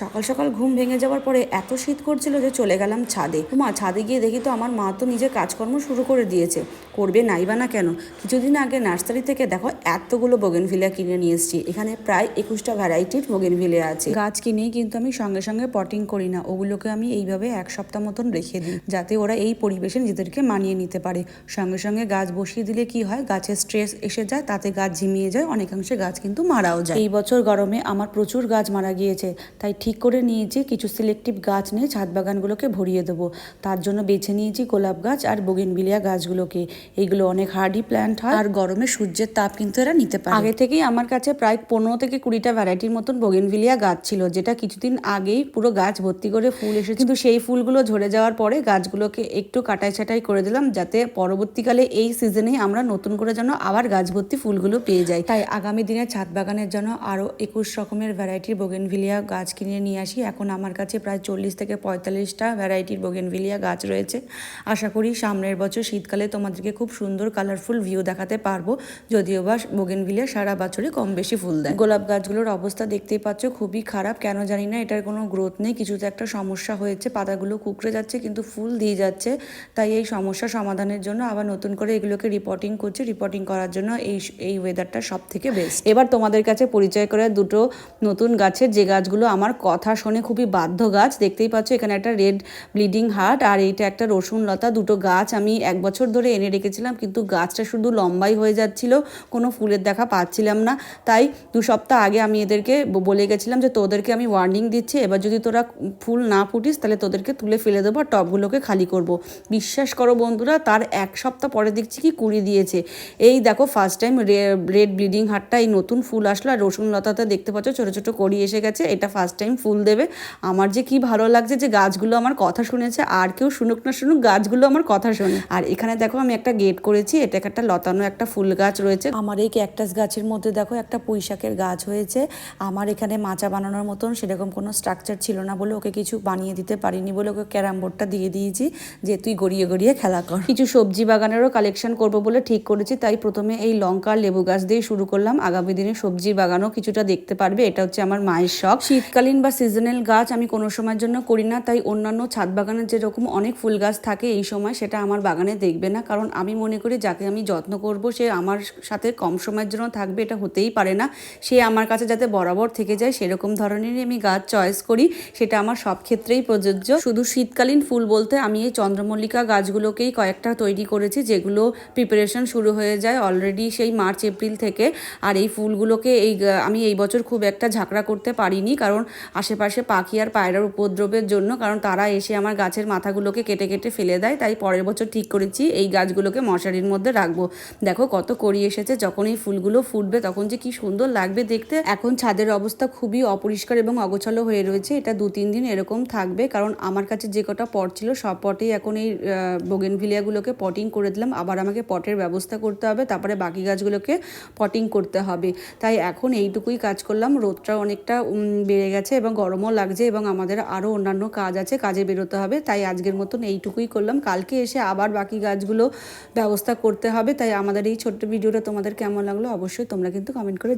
সকাল সকাল ঘুম ভেঙে যাওয়ার পরে এত শীত করছিল যে চলে গেলাম ছাদে। মা, ছাদে গিয়ে দেখি তো আমার মা তো নিজে কাজকর্ম শুরু করে দিয়েছে। করবে নাই বা না কেন? কিছুদিন আগে নার্সারি থেকে দেখো এতগুলো বোগেনভিলিয়া কিনে নিয়ে এসেছি। এখানে প্রায় একুশটা ভ্যারাইটির বোগেনভিলিয়া আছে। গাছ কিনেই কিন্তু আমি সঙ্গে সঙ্গে পটিং করি না। ওগুলোকে আমি এইভাবে এক সপ্তাহ মতন রেখে দিই, যাতে ওরা এই পরিবেশে নিজেদেরকে মানিয়ে নিতে পারে। সঙ্গে সঙ্গে গাছ বসিয়ে দিলে কি হয়? গাছের স্ট্রেস এসে যায়, তাতে গাছ ঝিমিয়ে যায়, অনেকাংশে গাছ কিন্তু মারাও যায়। এই বছর গরমে আমার প্রচুর গাছ মারা গিয়েছে। তাই ঠিক করে নিয়েছি, কিছু সিলেক্টিভ গাছ নিয়ে ছাদ বাগানগুলোকে ভরিয়ে দেবো। তার জন্য বেছে নিয়েছি গোলাপ গাছ আর বগেনভিলিয়া গাছগুলোকে। এইগুলো অনেক হার্ডি প্ল্যান্ট হয়। আর গরমে সূর্যের তাপ কিন্তু এরা নিতে পারে। আগে থেকেই আমার কাছে প্রায় পনেরো থেকে কুড়িটা ভ্যারাইটির মতন বগেনভিলিয়া গাছ ছিল যেটা কিছুদিন আগেই পুরো গাছ ভর্তি করে ফুল এসেছে। কিন্তু সেই ফুলগুলো ঝরে যাওয়ার পরে গাছগুলোকে একটু কাটাই ছাটাই করে দিলাম যাতে পরবর্তীকালে এই সিজনে আমরা নতুন করে যেন আবার গাছ ভর্তি ফুলগুলো পেয়ে যাই। তাই আগামী দিনে ছাদ বাগানের জন্য আরও একুশ রকমের ভ্যারাইটির বোগেনভিলিয়া গাছ কিনে নিয়ে আসি। এখন আমার কাছে প্রায় চল্লিশ থেকে পঁয়তাল্লিশটা ভ্যারাইটির বোগেনভিলিয়া গাছ রয়েছে। আশা করি সামনের বছর শীতকালে তোমাদেরকে খুব সুন্দর কালারফুল ভিউ দেখাতে পারব। যদিও বা বোগেনভিলিয়া সারা বছরই কম বেশি ফুল দেয়। গোলাপ গাছগুলোর অবস্থা দেখতেই পাচ্ছ, খুবই খারাপ। কেন জানি না, এটার কোনো গ্রোথ নেই। কিছুতে একটা সমস্যা হয়েছে, পাতাগুলো কুকড়ে যাচ্ছে, কিন্তু ফুল দিয়ে যাচ্ছে। তাই এই সমস্যা সমাধানের জন্য আবার নতুন করে এগুলোকে রিপোর্টিং করছে। রিপোর্টিং করার জন্য এই এই ওয়েদারটা সব থেকে বেস্ট এবার তোমাদের কাছে পরিচয় করে দুটো নতুন গাছের, যে গাছগুলো আমার কথা শুনে খুবই বাধ্য গাছ। দেখতেই পাচ্ছ, এখানে একটা রেড ব্লিডিং হার্ট আর এইটা একটা রসুন লতা দুটো গাছ আমি এক বছর ধরে এনে রেখেছিলাম কিন্তু গাছটা শুধু লম্বাই হয়ে যাচ্ছিল, কোনো ফুলের দেখা পাচ্ছিলাম না। তাই দু সপ্তাহ আগে আমি এদেরকে বলে গেছিলাম যে তোদেরকে আমি ওয়ার্নিং দিচ্ছি, এবার যদি তোরা ফুল না ফুটিস, তাহলে তোদেরকে তুলে ফেলে দেবো আর টবগুলোকে খালি করব। বিশ্বাস করো বন্ধুরা, তার এক সপ্তাহ পরে দেখছি কি কুড়ি দিয়েছে। এই দেখো ফার্স্ট টাইম রেড ব্লিডিং হাটটা এই নতুন ফুল আসলো, আর রসুন লতাতে দেখতে পাচ্ছ, ছোটো ছোটো কড়ি এসে গেছে, এটা ফার্স্ট টাইম ফুল দেবে। আমার যে কি ভালো লাগছে যে গাছগুলো আমার কথা শুনেছে, আর কেউ শুনুক না শুনুক, গাছগুলো আমার কথা শোনে। আর এখানে দেখো, আমি একটা গেট করেছি এটা একটা লতানো একটা ফুল গাছ রয়েছে। আমার এই ক্যাকটাস গাছের মধ্যে দেখো একটা পুঁইশাকের গাছ হয়েছে। আমার এখানে মাচা বানানোর মতন সেরকম কোনো স্ট্রাকচার ছিল না বলে ওকে কিছু বানিয়ে দিতে পারিনি বলে ওকে ক্যারাম বোর্ডটা দিয়ে দিয়েছি যে তুই গড়িয়ে গড়িয়ে খেলা কর। কিছু সবজি বাগানেরও কালেকশন করব বলে ঠিক করেছি তাই প্রথমে এই লঙ্কা লেবু গাছ দিয়ে শুরু করলাম। আগামী দিনে সবজি বাগানও কিছুটা দেখতে পারবে এটা হচ্ছে আমার মায়ের শখ। শীতকালীন বা সিজনাল গাছ আমি কোনো সময়ের জন্য করি না তাই অন্যান্য ছাদ বাগানের যেরকম অনেক ফুল গাছ থাকে এই সময় সেটা আমার বাগানে দেখবে না কারণ আমি মনে করি যাকে আমি যত্ন করব, সে আমার সাথে কম সময়ের জন্য থাকবে, এটা হতেই পারে না। সে আমার কাছে যাতে বরাবর থেকে যায়, সেরকম ধরনেরই আমি গাছ চয়েস করি, সেটা আমার সব ক্ষেত্রেই প্রযোজ্য। শুধু শীতকালীন ফুল বলতে আমি এই চন্দ্রমল্লিকা গাছগুলোকেই কয়েকটা তৈরি করেছি, যেগুলো প্রিপারেশন শুরু হয়ে যায় অলরেডি সেই মার্চ, এপ্রিল থেকে। আর এই ফুলগুলোকে এই আমি এই বছর খুব একটা ঝাঁকড়া করতে পারিনি, কারণ আশেপাশে পাখি আর পায়রার উপদ্রবের জন্য, কারণ তারা এসে আমার গাছের মাথাগুলোকে কেটে কেটে ফেলে দেয়, তাই পরের বছর ঠিক করেছি, এই গাছগুলোকে মশারির মধ্যে রাখব। দেখো কত করি এসেছে, যখন এই ফুলগুলো ফুটবে তখন যে কি সুন্দর লাগবে দেখতে। এখন ছাদের অবস্থা খুবই অপরিষ্কার এবং অগোছালো হয়ে রয়েছে, এটা দু তিন দিন এরকম থাকবে, কারণ আমার কাছে যে কটা পট ছিল সব পটেই এখন এই বোগেনভিলিয়াগুলোকে পটিং করে দিলাম। আবার আমাকে পটের ব্যবস্থা করতে হবে, তারপরে বাকি গাছগুলোকে পটিং করতে হবে। তাই এখন এইটুকুই কাজ করলাম, রোদটা অনেকটা বেড়ে গেছে এবং গরমও লাগছে এবং আমাদের আরও অন্যান্য কাজ আছে, কাজে বেরোতে হবে। তাই আজকের মতন এইটুকুই করলাম। কালকে এসে আবার বাকি গাছগুলো ব্যবস্থা করতে হবে। তাই আমাদের এই ছোট্ট ভিডিওটা তোমাদের কেমন লাগল অবশ্যই তোমরা কিন্তু কমেন্ট করে